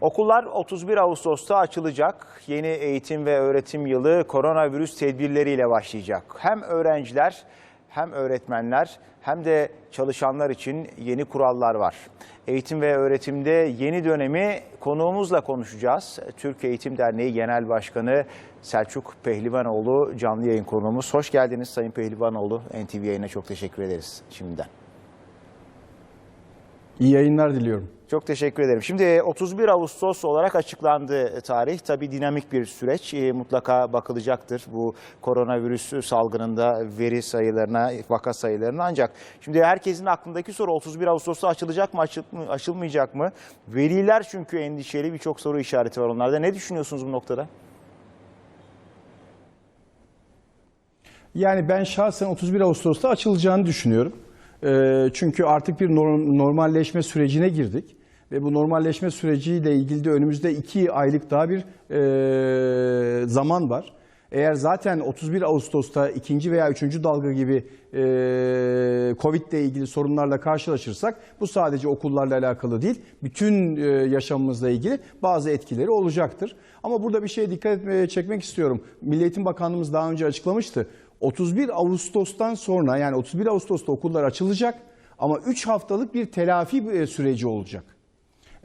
Okullar 31 Ağustos'ta açılacak. Yeni eğitim ve öğretim yılı koronavirüs tedbirleriyle başlayacak. Hem öğrenciler hem öğretmenler hem de çalışanlar için yeni kurallar var. Eğitim ve öğretimde yeni dönemi konuğumuzla konuşacağız. Türk Eğitim Derneği Genel Başkanı Selçuk Pehlivanoğlu canlı yayın konuğumuz. Hoş geldiniz Sayın Pehlivanoğlu. NTV yayına çok teşekkür ederiz şimdiden. İyi yayınlar diliyorum. Çok teşekkür ederim. Şimdi 31 Ağustos olarak açıklandı tarih. Tabii dinamik bir süreç. E, mutlaka bakılacaktır bu koronavirüs salgınında veri sayılarına, vaka sayılarına. Ancak şimdi herkesin aklındaki soru 31 Ağustos'ta açılacak mı, açıl- mı, açılmayacak mı? Veliler çünkü endişeli birçok soru işareti var onlarda. Ne düşünüyorsunuz bu noktada? Yani ben şahsen 31 Ağustos'ta açılacağını düşünüyorum. Ee, çünkü artık bir norm- normalleşme sürecine girdik. Ve bu normalleşme süreciyle ilgili de önümüzde iki aylık daha bir e, zaman var. Eğer zaten 31 Ağustos'ta ikinci veya üçüncü dalga gibi e, Covid ile ilgili sorunlarla karşılaşırsak bu sadece okullarla alakalı değil, bütün e, yaşamımızla ilgili bazı etkileri olacaktır. Ama burada bir şeye dikkat etmeye çekmek istiyorum. Milli Eğitim Bakanlığımız daha önce açıklamıştı. 31 Ağustos'tan sonra yani 31 Ağustos'ta okullar açılacak ama 3 haftalık bir telafi e, süreci olacak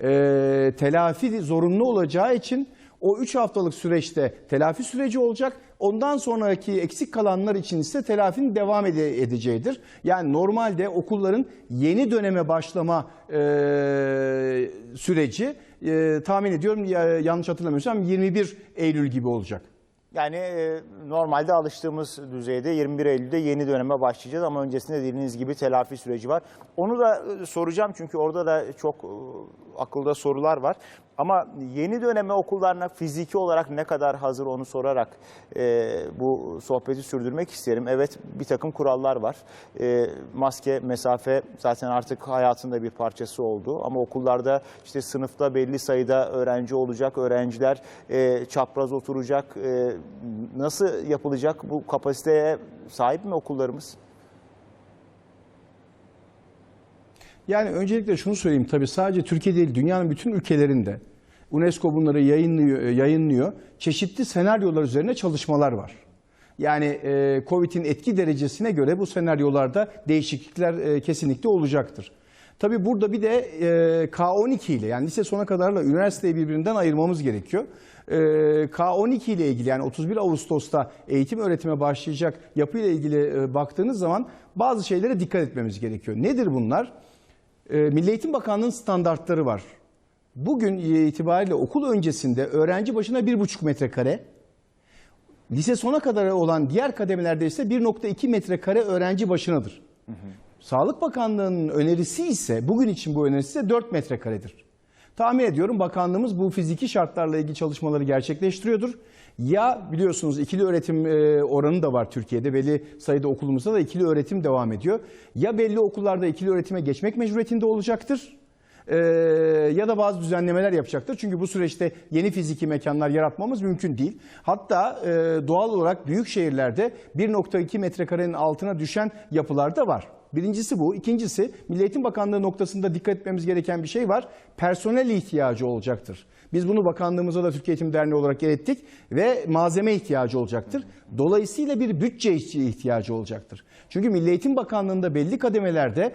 e, telafi zorunlu olacağı için o 3 haftalık süreçte telafi süreci olacak. Ondan sonraki eksik kalanlar için ise telafinin devam ede- edeceğidir. Yani normalde okulların yeni döneme başlama e, süreci e, tahmin ediyorum ya- yanlış hatırlamıyorsam 21 Eylül gibi olacak. Yani e, normalde alıştığımız düzeyde 21 Eylül'de yeni döneme başlayacağız ama öncesinde dediğiniz gibi telafi süreci var. Onu da e, soracağım çünkü orada da çok e, akılda sorular var. Ama yeni döneme okullarına fiziki olarak ne kadar hazır onu sorarak e, bu sohbeti sürdürmek isterim. Evet bir takım kurallar var. E, maske, mesafe zaten artık hayatında bir parçası oldu. Ama okullarda işte sınıfta belli sayıda öğrenci olacak. Öğrenciler e, çapraz oturacak. E, nasıl yapılacak? Bu kapasiteye sahip mi okullarımız? Yani öncelikle şunu söyleyeyim tabii sadece Türkiye değil dünyanın bütün ülkelerinde UNESCO bunları yayınlıyor, yayınlıyor. Çeşitli senaryolar üzerine çalışmalar var. Yani e, Covid'in etki derecesine göre bu senaryolarda değişiklikler e, kesinlikle olacaktır. Tabii burada bir de e, K12 ile yani lise sona kadarla üniversiteyi birbirinden ayırmamız gerekiyor. E, K12 ile ilgili yani 31 Ağustos'ta eğitim öğretime başlayacak yapıyla ilgili e, baktığınız zaman bazı şeylere dikkat etmemiz gerekiyor. Nedir bunlar? E, Milli Eğitim Bakanlığı'nın standartları var. Bugün itibariyle okul öncesinde öğrenci başına 1,5 metrekare, lise sona kadar olan diğer kademelerde ise 1,2 metrekare öğrenci başınadır. Sağlık Bakanlığı'nın önerisi ise bugün için bu önerisi ise 4 metrekaredir. Tahmin ediyorum bakanlığımız bu fiziki şartlarla ilgili çalışmaları gerçekleştiriyordur. Ya biliyorsunuz ikili öğretim e, oranı da var Türkiye'de. Belli sayıda okulumuzda da ikili öğretim devam ediyor. Ya belli okullarda ikili öğretime geçmek mecburiyetinde olacaktır. e, ya da bazı düzenlemeler yapacaktır. Çünkü bu süreçte yeni fiziki mekanlar yaratmamız mümkün değil. Hatta e, doğal olarak büyük şehirlerde 1.2 metrekarenin altına düşen yapılar da var. Birincisi bu. İkincisi Milli Eğitim Bakanlığı noktasında dikkat etmemiz gereken bir şey var. Personel ihtiyacı olacaktır. Biz bunu bakanlığımıza da Türkiye Eğitim Derneği olarak ilettik ve malzeme ihtiyacı olacaktır. Dolayısıyla bir bütçe ihtiyacı olacaktır. Çünkü Milli Eğitim Bakanlığı'nda belli kademelerde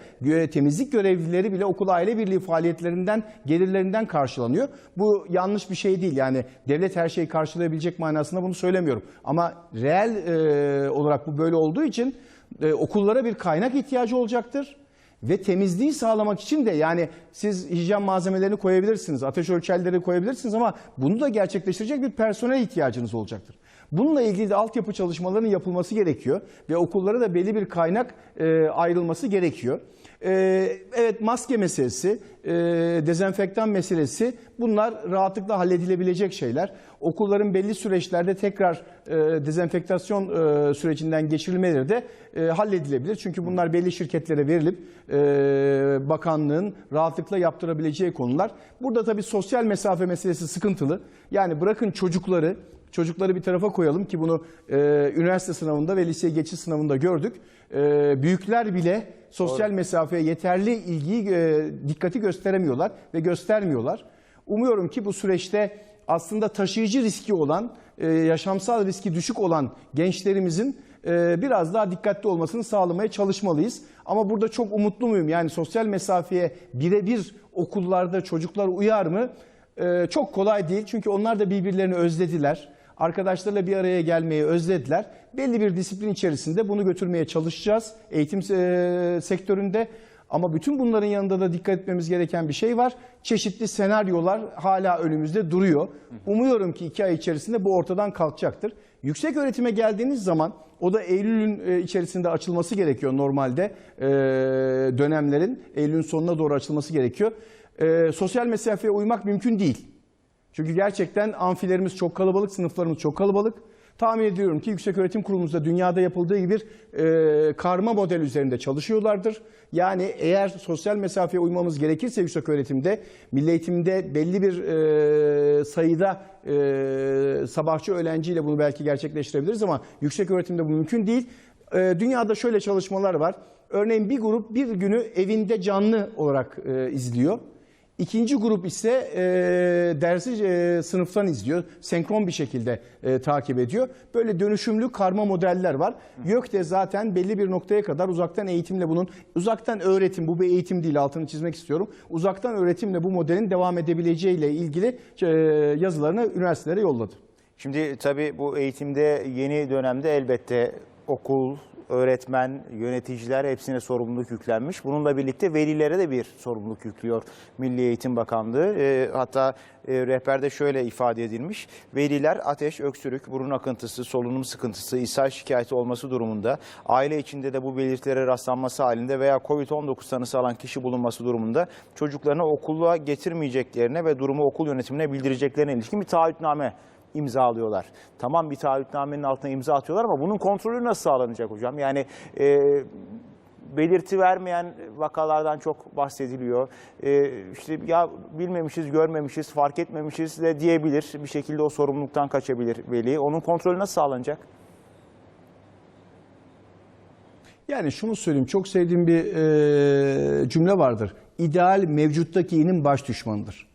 temizlik görevlileri bile okul aile birliği faaliyetlerinden, gelirlerinden karşılanıyor. Bu yanlış bir şey değil. Yani devlet her şeyi karşılayabilecek manasında bunu söylemiyorum. Ama reel e, olarak bu böyle olduğu için e, okullara bir kaynak ihtiyacı olacaktır. Ve temizliği sağlamak için de yani siz hijyen malzemelerini koyabilirsiniz, ateş ölçerleri koyabilirsiniz ama bunu da gerçekleştirecek bir personel ihtiyacınız olacaktır. Bununla ilgili de altyapı çalışmalarının yapılması gerekiyor ve okullara da belli bir kaynak e, ayrılması gerekiyor. E, evet maske meselesi, e, dezenfektan meselesi bunlar rahatlıkla halledilebilecek şeyler. Okulların belli süreçlerde tekrar e, dezenfektasyon e, sürecinden geçirilmeleri de e, halledilebilir. Çünkü bunlar belli şirketlere verilip e, bakanlığın rahatlıkla yaptırabileceği konular. Burada tabii sosyal mesafe meselesi sıkıntılı. Yani bırakın çocukları Çocukları bir tarafa koyalım ki bunu e, üniversite sınavında ve liseye geçiş sınavında gördük. E, büyükler bile sosyal mesafeye yeterli ilgiyi, e, dikkati gösteremiyorlar ve göstermiyorlar. Umuyorum ki bu süreçte aslında taşıyıcı riski olan, e, yaşamsal riski düşük olan gençlerimizin e, biraz daha dikkatli olmasını sağlamaya çalışmalıyız. Ama burada çok umutlu muyum? Yani sosyal mesafeye birebir okullarda çocuklar uyar mı? E, çok kolay değil çünkü onlar da birbirlerini özlediler. Arkadaşlarla bir araya gelmeyi özlediler. Belli bir disiplin içerisinde bunu götürmeye çalışacağız eğitim e, sektöründe. Ama bütün bunların yanında da dikkat etmemiz gereken bir şey var. Çeşitli senaryolar hala önümüzde duruyor. Umuyorum ki iki ay içerisinde bu ortadan kalkacaktır. Yüksek öğretime geldiğiniz zaman o da Eylül'ün içerisinde açılması gerekiyor normalde e, dönemlerin. Eylül'ün sonuna doğru açılması gerekiyor. E, Sosyal mesafeye uymak mümkün değil. Çünkü gerçekten amfilerimiz çok kalabalık, sınıflarımız çok kalabalık. Tahmin ediyorum ki Yüksek Öğretim Kurumumuzda dünyada yapıldığı gibi bir e, karma model üzerinde çalışıyorlardır. Yani eğer sosyal mesafeye uymamız gerekirse yüksek öğretimde, milli eğitimde belli bir e, sayıda e, sabahçı öğrenciyle bunu belki gerçekleştirebiliriz ama yüksek öğretimde bu mümkün değil. E, dünyada şöyle çalışmalar var. Örneğin bir grup bir günü evinde canlı olarak e, izliyor. İkinci grup ise e, dersi e, sınıftan izliyor. Senkron bir şekilde e, takip ediyor. Böyle dönüşümlü karma modeller var. YÖK de zaten belli bir noktaya kadar uzaktan eğitimle bunun, uzaktan öğretim, bu bir eğitim değil altını çizmek istiyorum. Uzaktan öğretimle bu modelin devam edebileceğiyle ilgili e, yazılarını üniversitelere yolladı. Şimdi tabii bu eğitimde yeni dönemde elbette okul, öğretmen, yöneticiler hepsine sorumluluk yüklenmiş. Bununla birlikte velilere de bir sorumluluk yüklüyor Milli Eğitim Bakanlığı. E, hatta e, rehberde şöyle ifade edilmiş. Veliler ateş, öksürük, burun akıntısı, solunum sıkıntısı, ishal şikayeti olması durumunda, aile içinde de bu belirtilere rastlanması halinde veya COVID-19 tanısı alan kişi bulunması durumunda çocuklarını okula getirmeyeceklerine ve durumu okul yönetimine bildireceklerine ilişkin bir taahhütname imzalıyorlar. Tamam bir taahhütnamenin altına imza atıyorlar ama bunun kontrolü nasıl sağlanacak hocam? Yani e, belirti vermeyen vakalardan çok bahsediliyor. E, işte ya bilmemişiz, görmemişiz, fark etmemişiz de diyebilir. Bir şekilde o sorumluluktan kaçabilir veli. Onun kontrolü nasıl sağlanacak? Yani şunu söyleyeyim çok sevdiğim bir e, cümle vardır. İdeal mevcuttaki inin baş düşmanıdır.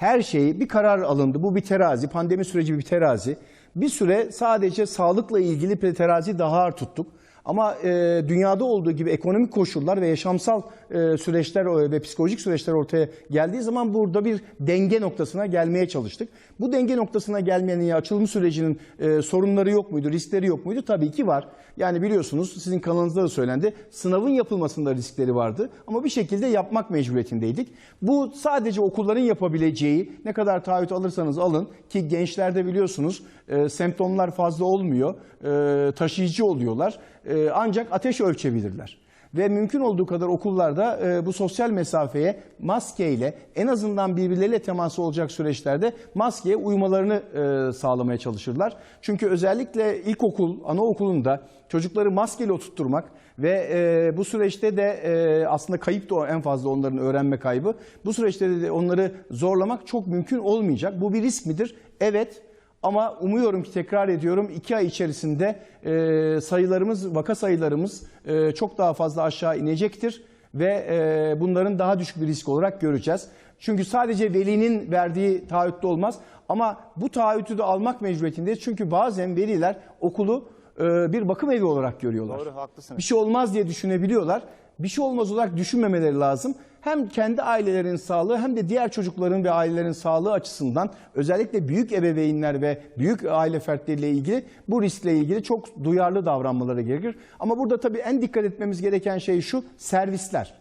Her şey bir karar alındı. Bu bir terazi, pandemi süreci bir terazi. Bir süre sadece sağlıkla ilgili bir terazi daha ağır tuttuk. Ama e, dünyada olduğu gibi ekonomik koşullar ve yaşamsal e, süreçler e, ve psikolojik süreçler ortaya geldiği zaman burada bir denge noktasına gelmeye çalıştık. Bu denge noktasına gelmenin ya açılım sürecinin e, sorunları yok muydu, riskleri yok muydu? Tabii ki var. Yani biliyorsunuz sizin kanalınızda da söylendi. Sınavın yapılmasında riskleri vardı ama bir şekilde yapmak mecburiyetindeydik. Bu sadece okulların yapabileceği ne kadar taahhüt alırsanız alın ki gençlerde biliyorsunuz e, semptomlar fazla olmuyor, e, taşıyıcı oluyorlar. E, ancak ateş ölçebilirler. Ve mümkün olduğu kadar okullarda e, bu sosyal mesafeye maskeyle en azından birbirleriyle teması olacak süreçlerde maskeye uymalarını e, sağlamaya çalışırlar. Çünkü özellikle ilkokul, anaokulunda çocukları maskeyle oturtturmak ve e, bu süreçte de e, aslında kayıp da en fazla onların öğrenme kaybı. Bu süreçte de onları zorlamak çok mümkün olmayacak. Bu bir risk midir? Evet. Ama umuyorum ki tekrar ediyorum iki ay içerisinde e, sayılarımız, vaka sayılarımız e, çok daha fazla aşağı inecektir ve e, bunların daha düşük bir risk olarak göreceğiz. Çünkü sadece velinin verdiği taahhütte olmaz ama bu taahhütü de almak mecburiyetindeyiz. Çünkü bazen veliler okulu e, bir bakım evi olarak görüyorlar. Doğru, haklısınız. Bir şey olmaz diye düşünebiliyorlar. Bir şey olmaz olarak düşünmemeleri lazım. Hem kendi ailelerin sağlığı hem de diğer çocukların ve ailelerin sağlığı açısından özellikle büyük ebeveynler ve büyük aile fertleriyle ilgili bu riskle ilgili çok duyarlı davranmaları gerekir. Ama burada tabii en dikkat etmemiz gereken şey şu servisler.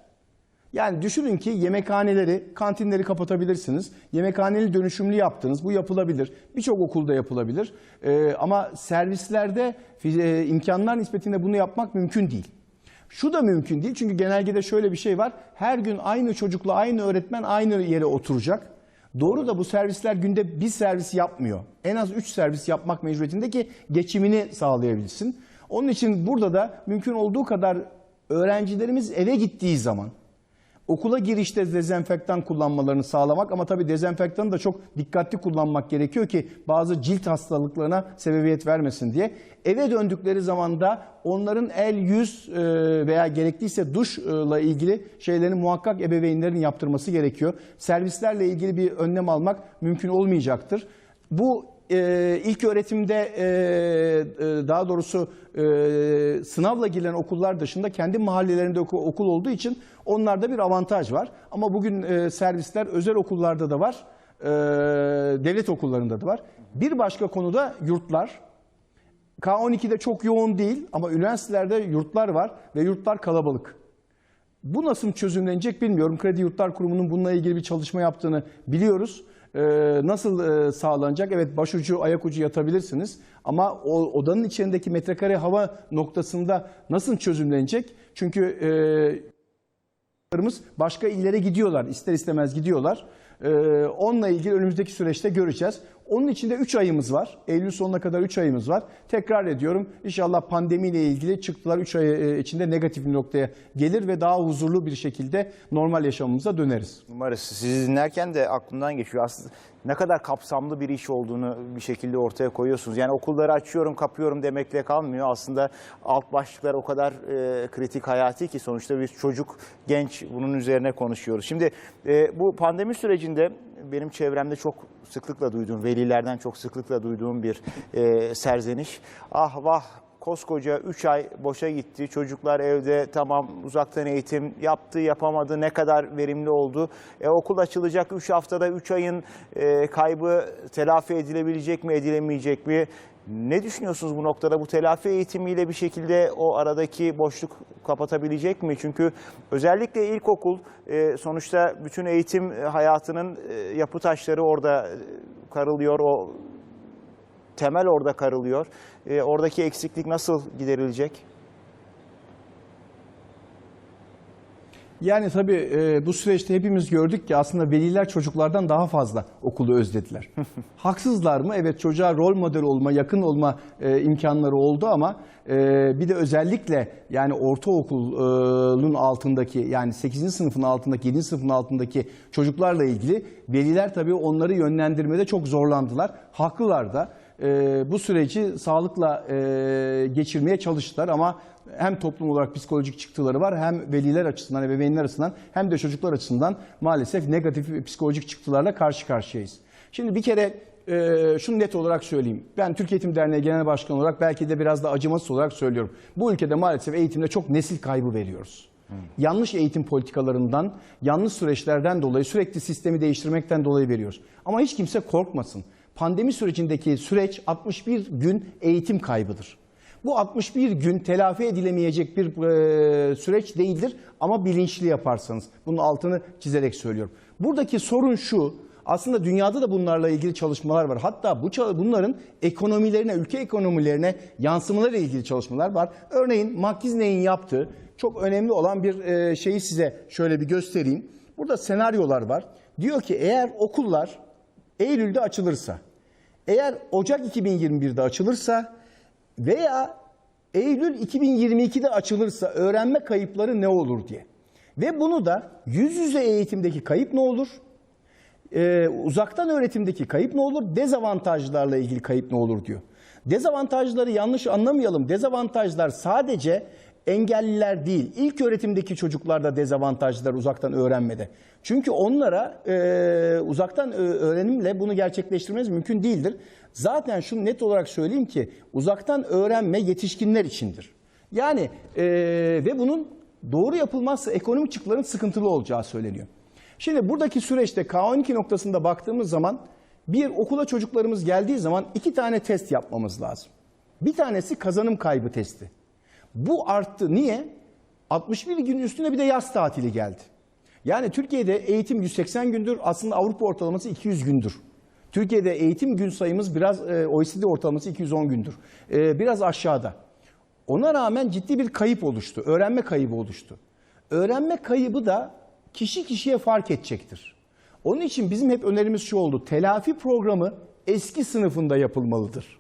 Yani düşünün ki yemekhaneleri, kantinleri kapatabilirsiniz. Yemekhaneli dönüşümlü yaptınız. Bu yapılabilir. Birçok okulda yapılabilir. Ee, ama servislerde e, imkanlar nispetinde bunu yapmak mümkün değil. Şu da mümkün değil çünkü genelgede şöyle bir şey var. Her gün aynı çocukla aynı öğretmen aynı yere oturacak. Doğru da bu servisler günde bir servis yapmıyor. En az 3 servis yapmak mecburiyetinde ki geçimini sağlayabilsin. Onun için burada da mümkün olduğu kadar öğrencilerimiz eve gittiği zaman Okula girişte dezenfektan kullanmalarını sağlamak ama tabii dezenfektanı da çok dikkatli kullanmak gerekiyor ki bazı cilt hastalıklarına sebebiyet vermesin diye. Eve döndükleri zaman da onların el, yüz e, veya gerekliyse duşla ilgili şeylerin muhakkak ebeveynlerin yaptırması gerekiyor. Servislerle ilgili bir önlem almak mümkün olmayacaktır. Bu e, ilk öğretimde e, e, daha doğrusu e, sınavla girilen okullar dışında kendi mahallelerinde oku- okul olduğu için onlarda bir avantaj var. Ama bugün e, servisler özel okullarda da var, e, devlet okullarında da var. Bir başka konuda yurtlar. K12'de çok yoğun değil ama üniversitelerde yurtlar var ve yurtlar kalabalık. Bu nasıl çözümlenecek bilmiyorum. Kredi Yurtlar Kurumu'nun bununla ilgili bir çalışma yaptığını biliyoruz. Ee, nasıl e, sağlanacak? Evet başucu, ayak ucu yatabilirsiniz. Ama o odanın içindeki metrekare hava noktasında nasıl çözümlenecek? Çünkü e, başka illere gidiyorlar. ister istemez gidiyorlar. Ee, onunla ilgili önümüzdeki süreçte göreceğiz. Onun içinde 3 ayımız var. Eylül sonuna kadar 3 ayımız var. Tekrar ediyorum inşallah pandemiyle ilgili çıktılar 3 ay e, içinde negatif bir noktaya gelir ve daha huzurlu bir şekilde normal yaşamımıza döneriz. Umarız sizi dinlerken de aklımdan geçiyor. Aslında ne kadar kapsamlı bir iş olduğunu bir şekilde ortaya koyuyorsunuz. Yani okulları açıyorum, kapıyorum demekle kalmıyor. Aslında alt başlıklar o kadar e, kritik, hayati ki sonuçta biz çocuk, genç bunun üzerine konuşuyoruz. Şimdi e, bu pandemi sürecinde benim çevremde çok sıklıkla duyduğum, velilerden çok sıklıkla duyduğum bir e, serzeniş. Ah vah Koskoca 3 ay boşa gitti. Çocuklar evde tamam uzaktan eğitim yaptı, yapamadı, ne kadar verimli oldu. E, okul açılacak 3 haftada 3 ayın e, kaybı telafi edilebilecek mi, edilemeyecek mi? Ne düşünüyorsunuz bu noktada? Bu telafi eğitimiyle bir şekilde o aradaki boşluk kapatabilecek mi? Çünkü özellikle ilkokul e, sonuçta bütün eğitim hayatının e, yapı taşları orada e, karılıyor. O temel orada karılıyor. E, oradaki eksiklik nasıl giderilecek? Yani tabii e, bu süreçte hepimiz gördük ki aslında veliler çocuklardan daha fazla okulu özlediler. Haksızlar mı? Evet çocuğa rol model olma, yakın olma e, imkanları oldu ama e, bir de özellikle yani ortaokulun altındaki yani 8. sınıfın altındaki 7. sınıfın altındaki çocuklarla ilgili veliler tabii onları yönlendirmede çok zorlandılar. Haklılar da e, bu süreci sağlıkla e, geçirmeye çalıştılar ama hem toplum olarak psikolojik çıktıları var hem veliler açısından, ebeveynler açısından hem de çocuklar açısından maalesef negatif psikolojik çıktılarla karşı karşıyayız. Şimdi bir kere e, şunu net olarak söyleyeyim. Ben Türk Eğitim Derneği Genel Başkanı olarak belki de biraz da acımasız olarak söylüyorum. Bu ülkede maalesef eğitimde çok nesil kaybı veriyoruz. Yanlış eğitim politikalarından, yanlış süreçlerden dolayı sürekli sistemi değiştirmekten dolayı veriyoruz. Ama hiç kimse korkmasın. Pandemi sürecindeki süreç 61 gün eğitim kaybıdır. Bu 61 gün telafi edilemeyecek bir e, süreç değildir ama bilinçli yaparsanız. Bunun altını çizerek söylüyorum. Buradaki sorun şu, aslında dünyada da bunlarla ilgili çalışmalar var. Hatta bu bunların ekonomilerine, ülke ekonomilerine yansımalarla ilgili çalışmalar var. Örneğin McKinsey'in yaptığı çok önemli olan bir e, şeyi size şöyle bir göstereyim. Burada senaryolar var. Diyor ki eğer okullar Eylül'de açılırsa, eğer Ocak 2021'de açılırsa veya Eylül 2022'de açılırsa öğrenme kayıpları ne olur diye. Ve bunu da yüz yüze eğitimdeki kayıp ne olur? Ee, uzaktan öğretimdeki kayıp ne olur? Dezavantajlarla ilgili kayıp ne olur diyor. Dezavantajları yanlış anlamayalım. Dezavantajlar sadece engelliler değil. İlk öğretimdeki çocuklarda dezavantajlar uzaktan öğrenmede. Çünkü onlara e, uzaktan ö- öğrenimle bunu gerçekleştirmeniz mümkün değildir. Zaten şunu net olarak söyleyeyim ki uzaktan öğrenme yetişkinler içindir. Yani e, ve bunun doğru yapılmazsa ekonomik çıktıların sıkıntılı olacağı söyleniyor. Şimdi buradaki süreçte K12 noktasında baktığımız zaman bir okula çocuklarımız geldiği zaman iki tane test yapmamız lazım. Bir tanesi kazanım kaybı testi. Bu arttı. Niye? 61 gün üstüne bir de yaz tatili geldi. Yani Türkiye'de eğitim 180 gündür. Aslında Avrupa ortalaması 200 gündür. Türkiye'de eğitim gün sayımız biraz e, OECD ortalaması 210 gündür. E, biraz aşağıda. Ona rağmen ciddi bir kayıp oluştu. Öğrenme kaybı oluştu. Öğrenme kaybı da kişi kişiye fark edecektir. Onun için bizim hep önerimiz şu oldu. Telafi programı eski sınıfında yapılmalıdır.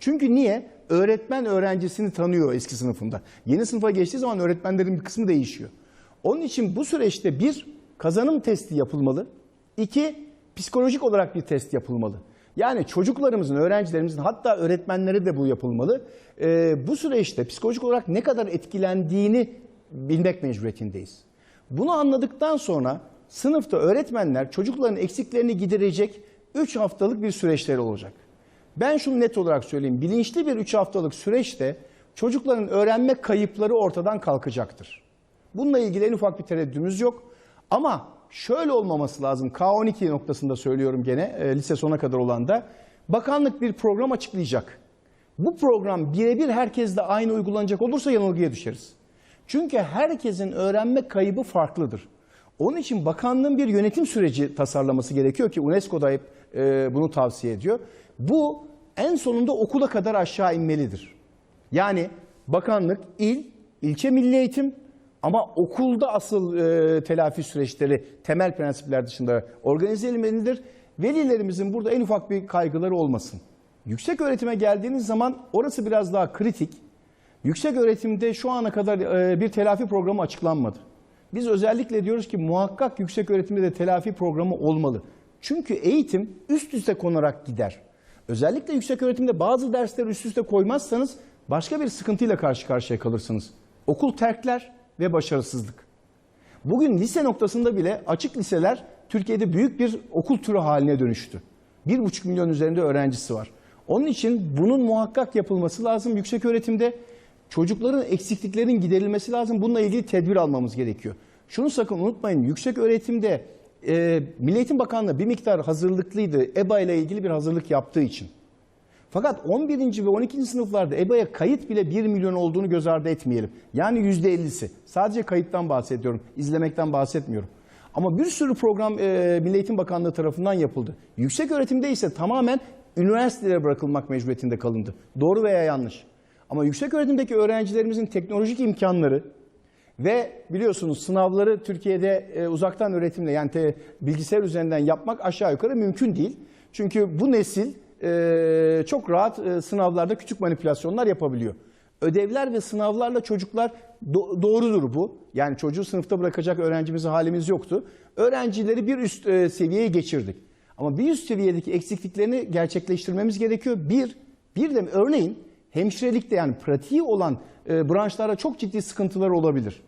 Çünkü niye? Öğretmen öğrencisini tanıyor eski sınıfında. Yeni sınıfa geçtiği zaman öğretmenlerin bir kısmı değişiyor. Onun için bu süreçte bir kazanım testi yapılmalı. iki psikolojik olarak bir test yapılmalı. Yani çocuklarımızın, öğrencilerimizin hatta öğretmenleri de bu yapılmalı. Ee, bu süreçte psikolojik olarak ne kadar etkilendiğini bilmek mecburiyetindeyiz. Bunu anladıktan sonra sınıfta öğretmenler çocukların eksiklerini giderecek 3 haftalık bir süreçleri olacak. Ben şunu net olarak söyleyeyim. Bilinçli bir 3 haftalık süreçte çocukların öğrenme kayıpları ortadan kalkacaktır. Bununla ilgili en ufak bir tereddüdümüz yok. Ama şöyle olmaması lazım. K12 noktasında söylüyorum gene e, lise sona kadar olan da. Bakanlık bir program açıklayacak. Bu program birebir herkesle aynı uygulanacak olursa yanılgıya düşeriz. Çünkü herkesin öğrenme kaybı farklıdır. Onun için bakanlığın bir yönetim süreci tasarlaması gerekiyor ki UNESCO da hep e, bunu tavsiye ediyor. Bu en sonunda okula kadar aşağı inmelidir. Yani bakanlık, il, ilçe milli eğitim ama okulda asıl e, telafi süreçleri temel prensipler dışında organize edilmelidir. Velilerimizin burada en ufak bir kaygıları olmasın. Yüksek öğretime geldiğiniz zaman orası biraz daha kritik. Yüksek öğretimde şu ana kadar e, bir telafi programı açıklanmadı. Biz özellikle diyoruz ki muhakkak yüksek öğretimde de telafi programı olmalı. Çünkü eğitim üst üste konarak gider. Özellikle yüksek öğretimde bazı dersleri üst üste koymazsanız başka bir sıkıntıyla karşı karşıya kalırsınız. Okul terkler ve başarısızlık. Bugün lise noktasında bile açık liseler Türkiye'de büyük bir okul türü haline dönüştü. 1,5 milyon üzerinde öğrencisi var. Onun için bunun muhakkak yapılması lazım yüksek öğretimde. Çocukların eksikliklerin giderilmesi lazım. Bununla ilgili tedbir almamız gerekiyor. Şunu sakın unutmayın. Yüksek öğretimde e, Milli Eğitim Bakanlığı bir miktar hazırlıklıydı. EBA ile ilgili bir hazırlık yaptığı için. Fakat 11. ve 12. sınıflarda EBA'ya kayıt bile 1 milyon olduğunu göz ardı etmeyelim. Yani %50'si. Sadece kayıttan bahsediyorum. izlemekten bahsetmiyorum. Ama bir sürü program e, Milli Eğitim Bakanlığı tarafından yapıldı. Yüksek öğretimde ise tamamen üniversitelere bırakılmak mecburiyetinde kalındı. Doğru veya yanlış. Ama yüksek öğretimdeki öğrencilerimizin teknolojik imkanları ve biliyorsunuz sınavları Türkiye'de e, uzaktan öğretimle yani te- bilgisayar üzerinden yapmak aşağı yukarı mümkün değil. Çünkü bu nesil e, çok rahat e, sınavlarda küçük manipülasyonlar yapabiliyor. Ödevler ve sınavlarla çocuklar do- doğrudur bu. Yani çocuğu sınıfta bırakacak öğrencimize halimiz yoktu. Öğrencileri bir üst e, seviyeye geçirdik. Ama bir üst seviyedeki eksikliklerini gerçekleştirmemiz gerekiyor. Bir, bir de örneğin hemşirelikte yani pratiği olan e, branşlarda çok ciddi sıkıntılar olabilir.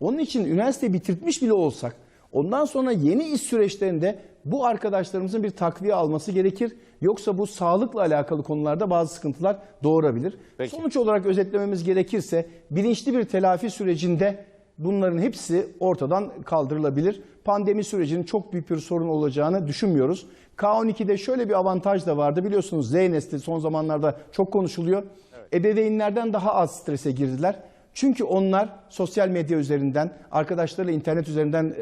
Onun için üniversite bitirtmiş bile olsak ondan sonra yeni iş süreçlerinde bu arkadaşlarımızın bir takviye alması gerekir. Yoksa bu sağlıkla alakalı konularda bazı sıkıntılar doğurabilir. Peki. Sonuç olarak özetlememiz gerekirse bilinçli bir telafi sürecinde bunların hepsi ortadan kaldırılabilir. Pandemi sürecinin çok büyük bir sorun olacağını düşünmüyoruz. K12'de şöyle bir avantaj da vardı. Biliyorsunuz Z nesli son zamanlarda çok konuşuluyor. Ebeveynlerden daha az strese girdiler. Çünkü onlar sosyal medya üzerinden, arkadaşlarıyla internet üzerinden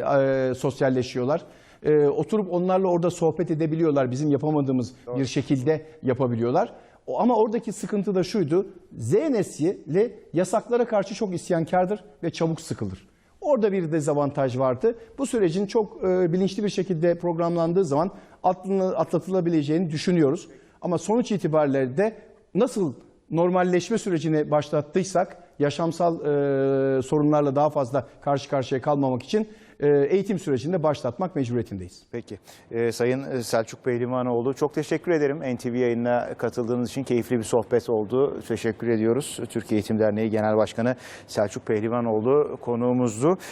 e, sosyalleşiyorlar. E, oturup onlarla orada sohbet edebiliyorlar. Bizim yapamadığımız bir şekilde yapabiliyorlar. O- Ama oradaki sıkıntı da şuydu. Z nesli yasaklara karşı çok isyankardır ve çabuk sıkılır. Orada bir dezavantaj vardı. Bu sürecin çok e, bilinçli bir şekilde programlandığı zaman atlatılabileceğini düşünüyoruz. Ama sonuç itibariyle de nasıl normalleşme sürecini başlattıysak yaşamsal e, sorunlarla daha fazla karşı karşıya kalmamak için e, eğitim sürecinde başlatmak mecburiyetindeyiz. Peki. Ee, Sayın Selçuk Pehlivanoğlu çok teşekkür ederim. NTV yayınına katıldığınız için keyifli bir sohbet oldu. Teşekkür ediyoruz. Türkiye Eğitim Derneği Genel Başkanı Selçuk Pehlivanoğlu konuğumuzdu.